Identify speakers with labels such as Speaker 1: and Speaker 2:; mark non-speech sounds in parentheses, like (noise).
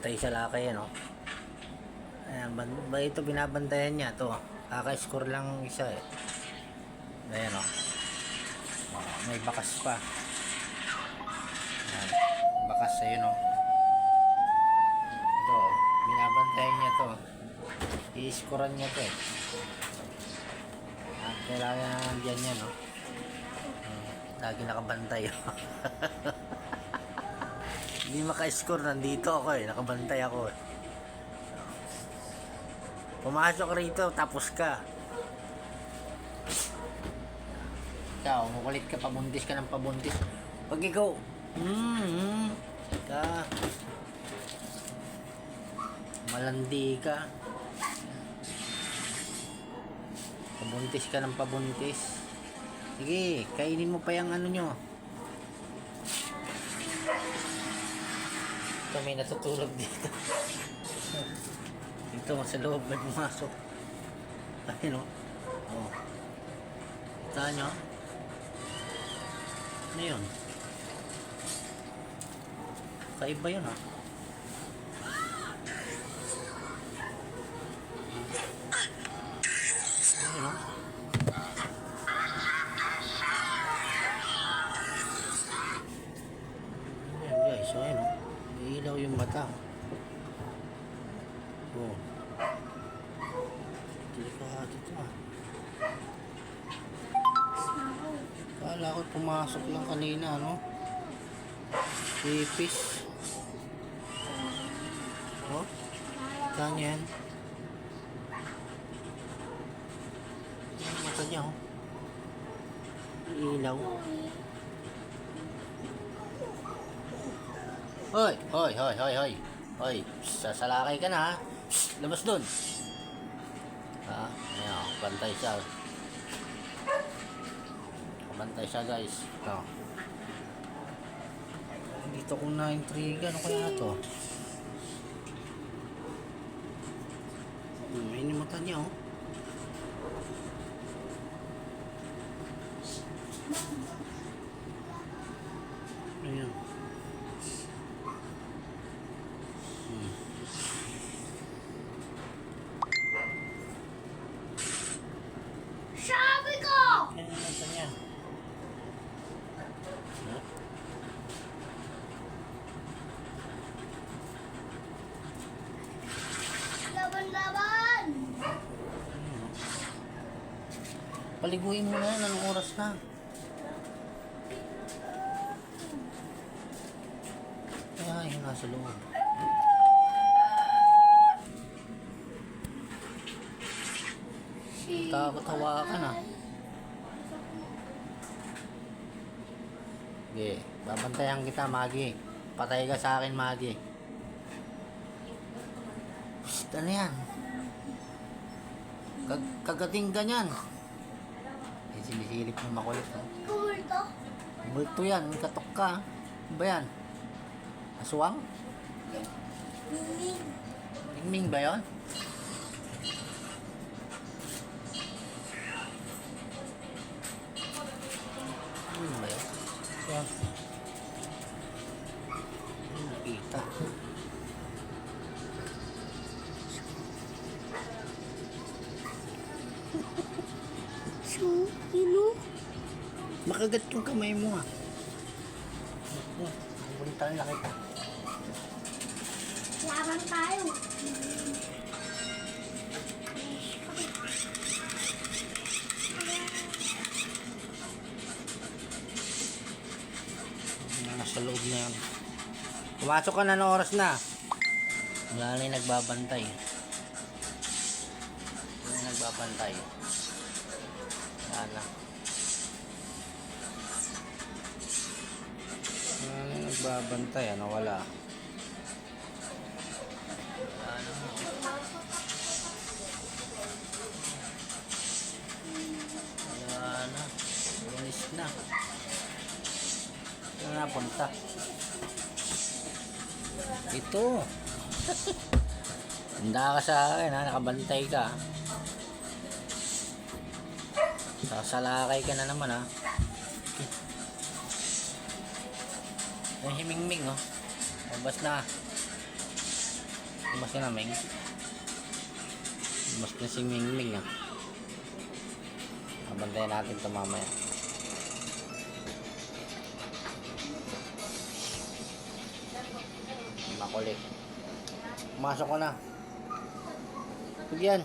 Speaker 1: Bantay sa lakay yan, oh. Ayan, ban ba ito binabantayan niya to. Kaka-score lang isa eh. Ayan, oh. Oh, May bakas pa. Ayan. Bakas ayun, oh. Ito, oh. binabantayan niya to. I-scorean niya to eh. At kailangan na nandiyan yan, oh. Lagi nakabantay, oh. (laughs) Hindi maka-score, nandito ako eh. Nakabantay ako eh. Pumasok rito, tapos ka. Ikaw, makulit ka, pabuntis ka ng pabuntis. Pag ikaw, hmm, hmm, ka, malandi ka. Pabuntis ka ng pabuntis. Sige, kainin mo pa yung ano nyo. Ito may natutulog dito. Dito sa loob may pumasok. Ayun o. Oh. Kita nyo? Ano yun? Kaiba yun ah. Yung mata. Oh. Delikado ito ah. Kala ko pumasok lang kanina, no? Sipis. Oh? Saan yan? Yung mata niya, oh. Ilaw. Hoy, hoy, hoy, hoy, hoy. Hoy, sasalakay ka na ha. Shh, labas dun. Ha? Ayan, oh, bantay siya. Bantay siya guys. Ito. Dito ko na-intriga. Ano kaya to? Hmm, inimutan niya oh. Ayan. Hmm.
Speaker 2: Sabi ko!
Speaker 1: Ayan yung mata niya. Ha?
Speaker 2: Laban-laban!
Speaker 1: Paliguin mo na yan. Anong oras na? Ay, yung nasa loob. Takot hawakan ah. Sige, babantayan kita, Magi. Patay ka sa akin, Magi. Psst, ano yan? Kag kagating ka niyan. Sinisilip mo makulit. Oh.
Speaker 2: Kumulto?
Speaker 1: Multo yan, may katok ka. Ano ba yan? Aswang?
Speaker 2: Miming.
Speaker 1: Mingming ba yun? Ano ba yun? Yan. Ano nakita? (laughs)
Speaker 2: So, ino?
Speaker 1: Makagat yung kamay mo ah. Yan, Bulitan lang kita.
Speaker 2: Laban tayo.
Speaker 1: Yung Nasa loob na yan. Pumasok ka na ng oras na. Wala na yung nagbabantay. Wala yung nagbabantay. Wala na. Wala na yung nagbabantay. Ano wala? Na. Wala na. Walis na. Napunta? Ito. (laughs) Handa ka sa akin ha, nakabantay ka. Sasalakay ka na naman ha. Yung himingming oh. Labas na. Mas na Ming. Mas na si Ming Ming ah. Abantayan natin ito mamaya. Makulit. Masok ko na. Huwag yan.